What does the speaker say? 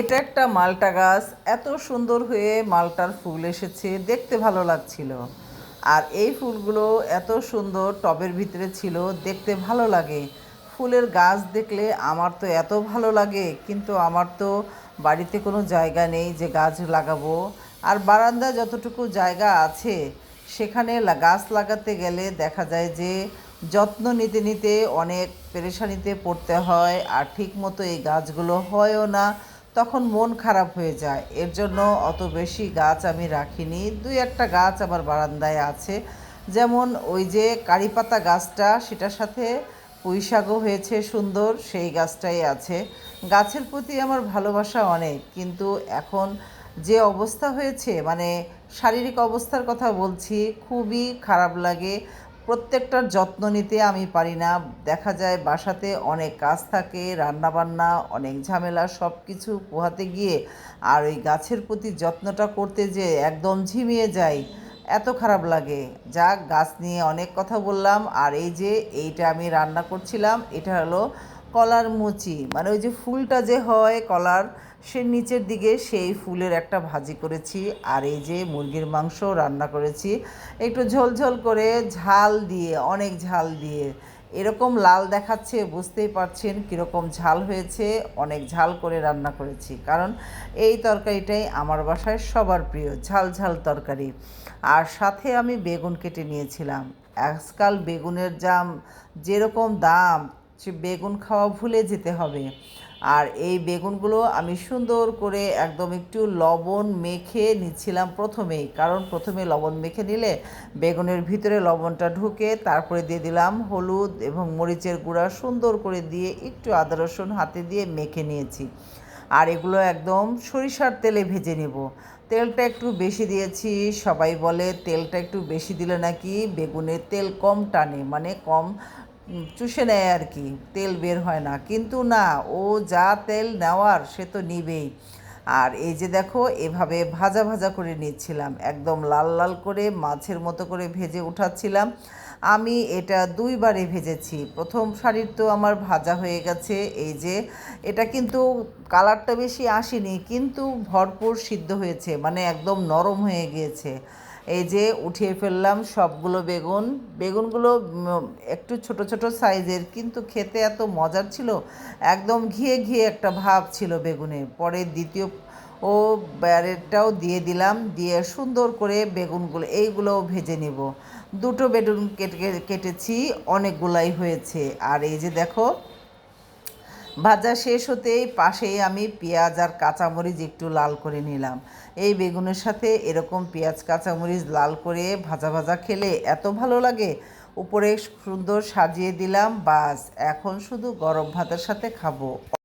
এটা একটা মালটা গাছ। এত সুন্দর হয়ে মালটার ফুল এসেছে, দেখতে ভালো লাগছিল। আর এই ফুলগুলো এত সুন্দর টবের ভিতরে ছিল, দেখতে ভালো লাগে। ফুলের গাছ দেখলে আমার তো এত ভালো লাগে, কিন্তু আমার তো বাড়িতে কোনো জায়গা নেই যে গাছ লাগাবো। আর বারান্দা যতটুকু জায়গা আছে, সেখানে গাছ লাগাতে গেলে দেখা যায় যে যত্ন নিতে নিতে অনেক পেরেশানিতে পড়তে হয়, আর ঠিক মতো এই গাছগুলো হয়ও না। তখন মন খারাপ হয়ে যায়। এর জন্য অত বেশি গাছ আমি রাখিনি। দুই একটা গাছ আমার বারান্দায় আছে। যেমন ওই যে কারিপাতা গাছটা, সেটার সাথে পুঁই শাকও হয়েছে সুন্দর, সেই গাছটাই আছে। গাছের প্রতি আমার ভালোবাসা অনেক, কিন্তু এখন যে অবস্থা হয়েছে মানে শারীরিক অবস্থার কথা বলছি, খুবই খারাপ লাগে। প্রত্যেকটার যত্ন নিতে আমি পারি না। দেখা যায় বাসাতে অনেক কাজ থাকে, রান্নাবান্না, অনেক ঝামেলা সব কিছু পোহাতে গিয়ে আর ওই গাছের প্রতি যত্নটা করতে যে একদম ঝিমিয়ে যাই, এত খারাপ লাগে। যাক, গাছ নিয়ে অনেক কথা বললাম আর এই যে এইটা আমি রান্না করছিলাম, এটা হলো কলার মুচি মানে ওই যে ফুলটা যে হয় কলার, সে নিচের দিকে সেই ফুলের একটা ভাজি করেছি। আর এই যে মুরগির মাংস রান্না করেছি, একটু ঝোলঝোল করে ঝাল দিয়ে, অনেক ঝাল দিয়ে। এরকম লাল দেখাচ্ছে, বুঝতেই পারছেন কীরকম ঝাল হয়েছে, অনেক ঝাল করে রান্না করেছি। কারণ এই তরকারিটাই আমার বাসায় সবার প্রিয়, ঝাল ঝাল তরকারি। আর সাথে আমি বেগুন কেটে নিয়েছিলাম। আজকাল বেগুনের জাম যেরকম দাম সে বেগুন খাওয়া ভুলে যেতে হবে। আর এই বেগুনগুলো আমি সুন্দর করে একদম একটু লবণ মেখে নিচ্ছিলাম প্রথমেই। কারণ প্রথমে লবণ মেখে নিলে বেগুনের ভিতরে লবণটা ঢুকে তারপরে দিয়ে দিলাম হলুদ এবং মরিচের গুঁড়া সুন্দর করে দিয়ে একটু আদা রসুন হাতে দিয়ে মেখে নিয়েছি। আর এগুলো একদম সরিষার তেলে ভেজে নেব। তেলটা একটু বেশি দিয়েছি, সবাই বলে তেলটা একটু বেশি দিলে নাকি বেগুনের তেল কম টানে মানে কম চুষে নেয় আর কি, তেল বের হয় না। কিন্তু না, ও যা তেল নেওয়ার সে তো নিবেই। আর এই যে দেখো, এভাবে ভাজা ভাজা করে নিচ্ছিলাম, একদম লাল লাল করে মাছের মতো করে ভেজে উঠাচ্ছিলাম। আমি এটা দুইবারে ভেজেছি। প্রথম শাড়ির তো আমার ভাজা হয়ে গেছে, এই যে এটা কিন্তু কালারটা বেশি আসেনি, কিন্তু ভরপুর সিদ্ধ হয়েছে মানে একদম নরম হয়ে গিয়েছে। এই যে উঠিয়ে ফেললাম সবগুলো বেগুন। বেগুনগুলো একটু ছোট ছোট সাইজের, কিন্তু খেতে এত মজার ছিল, একদম ঘিয়ে ঘিয়ে একটা ভাব ছিল বেগুনে। পরে দ্বিতীয় ও ব্যারেটটাও দিয়ে দিলাম, দিয়ে সুন্দর করে বেগুনগুলো, এইগুলোও ভেজে নেব। দুটো বেগুন কেটে, কেটেছি, অনেকগুলাই হয়েছে। আর এই যে দেখো ভাজা শেষ হতেই পাশেই আমি পেঁয়াজ আর কাঁচামরিচ একটু লাল করে নিলাম। এই বেগুনের সাথে এরকম পেঁয়াজ, কাঁচামরিচ লাল করে ভাজা ভাজা খেলে এত ভালো লাগে। উপরে সুন্দর সাজিয়ে দিলাম, বাস। এখন শুধু গরম ভাতের সাথে খাব।